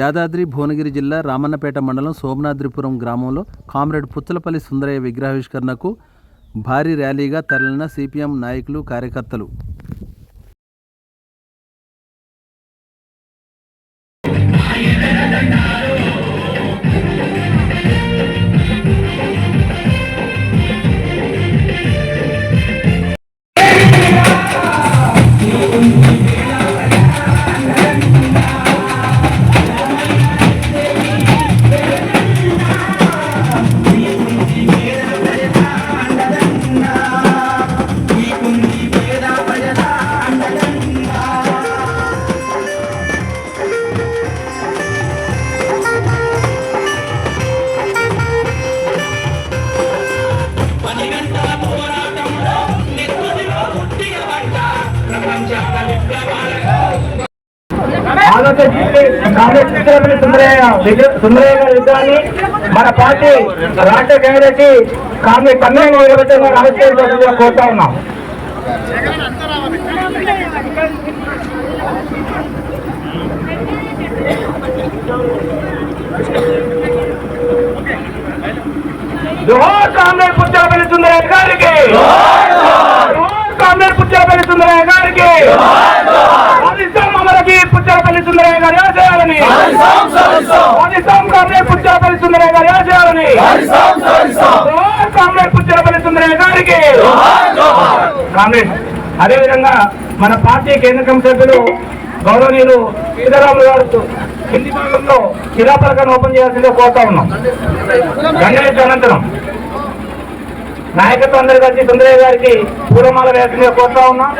యాదాద్రి భువనగిరి జిల్లా రామన్నపేట మండలం సోమనాద్రిపురం గ్రామంలో కామ్రేడ్ పుచ్చలపల్లి సుందరయ్య విగ్రహావిష్కరణకు భారీ ర్యాలీగా తరలిన సిపిఎం నాయకులు కార్యకర్తలు. ఆలోచించి కాంగ్రెస్ చిత్రపల్లి సుందరయ్య విగ్ర- సుందరయ్య గారి విగ్రహాన్ని మన పార్టీ రాష్ట్ర కార్యదర్శి కాంగ్రెస్ కన్వీనర్ నిలబెట్టిన ఆవిష్కరించాల్సిందిగా కోరుతా ఉన్నాం జోహార్ కాంగ్రెస్ పుచ్చలపల్లి సుందరయ్య గారికి జోహార్ కాంగ్రెస్ పుచ్చలపల్లి సుందరయ్య గారికి పాకిస్తాన్ అమరకి పుచ్చలపల్లి సుందరయ్య గారి ఆశయాలని. పాకిస్తాన్ కాంగ్రెస్ పుచ్చలపల్లి సుందరయ్య గారి ఆశయాలని. జోహార్ కాంగ్రెస్ పుచ్చలపల్లి సుందరయ్య గారికి. కాంగ్రెస్ అదేవిధంగా మన పార్టీ కేంద్ర కమిటీ సభ్యులు గౌరవనీయులు సీతారాములు గారు హిందీ భాగంలో శిలాపలకాన్ని ఓపెన్ చేయాల్సిందిగా కోరుతా ఉన్నాం. గణేష్ అనంతరం నాయకత్వం అందరి కలిసి సుందరయ్య గారికి పూలమాల వేయాల్సిందిగా కోరుతా ఉన్నాం.